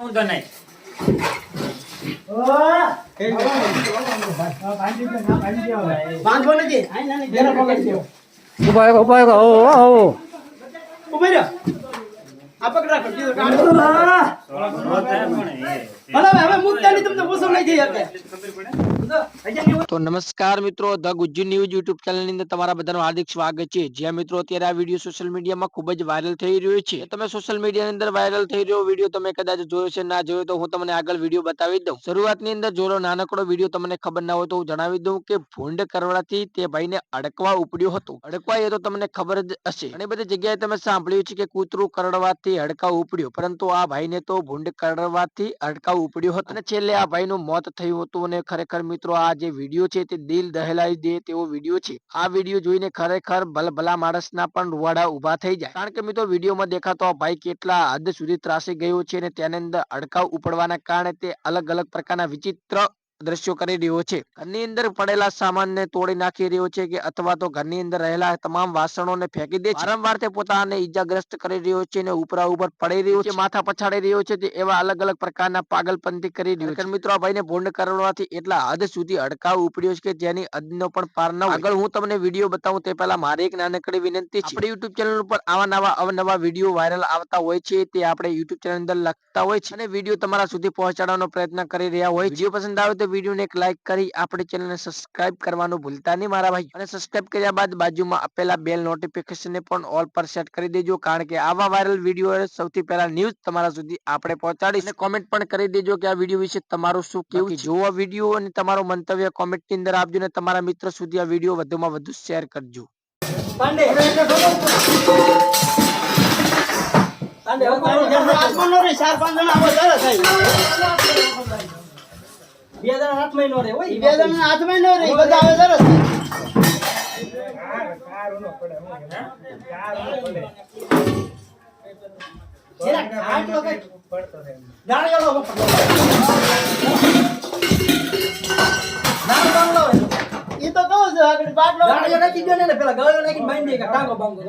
વાંધો નહીં બાંધવો નથી બેનો પકડી દો ઊભા રહો, ઊભા રહો, આવો, આવો. ઊભી રહ્યો આ પકડ રાખો તો નમસ્કાર મિત્રો, ધ ગુજ્જુ ન્યૂઝ યુટ્યુબ ચેનલની અંદર તમારા બધાનું હાર્દિક સ્વાગત છે. જ્યાં મિત્રો અત્યારે આ વીડિયો સોશિયલ મીડિયામાં ખૂબ જ વાયરલ થઈ રહ્યો છે. તમે સોશિયલ મીડિયા ની અંદર વાયરલ થઈ રહ્યો વીડિયો તમે કદાચ જોયો છે, ના જોયો તો હું તમને આગળ વીડિયો બતાવી દઉં. શરૂઆતની અંદર જોરો નાનકડો વીડિયો તમને ખબર ના હોય તો હું જણાવી દઉં કે ભૂંડ કરવાથી તે ભાઈને અડકવા ઉપડ્યો હતો. અડકવા એ તો તમને ખબર જ હશે. ઘણી બધી જગ્યાએ તમે સાંભળ્યું છે કે કૂતરું કરડવાથી અડકાવ ઉપડ્યો. પરંતુ આ ભાઈને તો ભૂંડ કરડવાથી અડકાવ ઉપડ્યો હતો. અને છેલ્લે આ ભાઈનું મોત થયું હતું અને ખરેખર મિત્રો આ જે વીડિયો છે તે દિલ દહેલાવી દે તેવો વીડિયો છે. આ વીડિયો જોઈને ખરેખર ભલભલા માણસના પણ રૂવાડા ઊભા થઈ જાય. કારણ કે મિત્રો વિડીયોમાં દેખાતો ભાઈ કેટલા હદ સુધી ત્રાસી ગયો છે અને તેની અંદર અડકાવ ઉપડવાના કારણે તે અલગ અલગ પ્રકારના વિચિત્ર દ્રશ્યો કરી રહ્યો છે. ઘરની અંદર પડેલા સામાનને તોડી નાખી રહ્યો છે કે અથવા તો ઘરની અંદર રહેલા તમામ વાસણોને ફેંકી દે છે. વારંવાર તે પોતાને ઈજાગ્રસ્ત કરી રહ્યો છે અને ઉપરા ઉપર પડી રહ્યો છે. માથા પછાડી રહ્યો છે તે એવા અલગ અલગ પ્રકારના પાગલપંથી કરી રહ્યો છે. મિત્રો આ ભાઈને ભૂંડ કરવાથી એટલા હદ સુધી અડકાવ ઉપડ્યો છે કે જેની હદનો પણ પાર ન આગળ હું તમને વીડિયો બતાવું તે પહેલા મારી એક નાનકડી વિનંતી છે. આપણી યુટ્યુબ ચેનલ ઉપર આવા નવા અવનવા વીડિયો વાયરલ આવતા હોય છે તે આપણે યુટ્યુબ ચેનલ અંદર લખતા હોય છે અને વીડિયો તમારા સુધી પહોંચાડવાનો પ્રયત્ન કરી રહ્યા હોય જે પસંદ આવે તો વિડીયોને એક લાઈક કરી આપણી ચેનલને સબસ્ક્રાઇબ કરવાનું ભૂલતા નહીં મારા ભાઈ. અને સબસ્ક્રાઇબ કર્યા બાદ બાજુમાં આપેલા બેલ નોટિફિકેશનને પણ ઓલ પર સેટ કરી દેજો કારણ કે આવા વાયરલ વીડિયો સૌથી પહેલા ન્યૂઝ તમારા સુધી આપણે પહોંચાડીશ. અને કોમેન્ટ પણ કરી દેજો કે આ વીડિયો વિશે તમારું શું કેવું છે? જો આ વીડિયો અને તમારો મંતવ્ય કોમેન્ટની અંદર આપજો અને તમારા મિત્રો સુધી આ વીડિયો વધુમાં વધુ શેર કરજો. પાંડે. પાંડે બે જણા હાથમાં નો રહે હોય બે જણા હાથમાં નો રહે બધા આવે નાખી ને પેલા ગાડીઓ નાખીને બાંધી ટાંગો બાંગો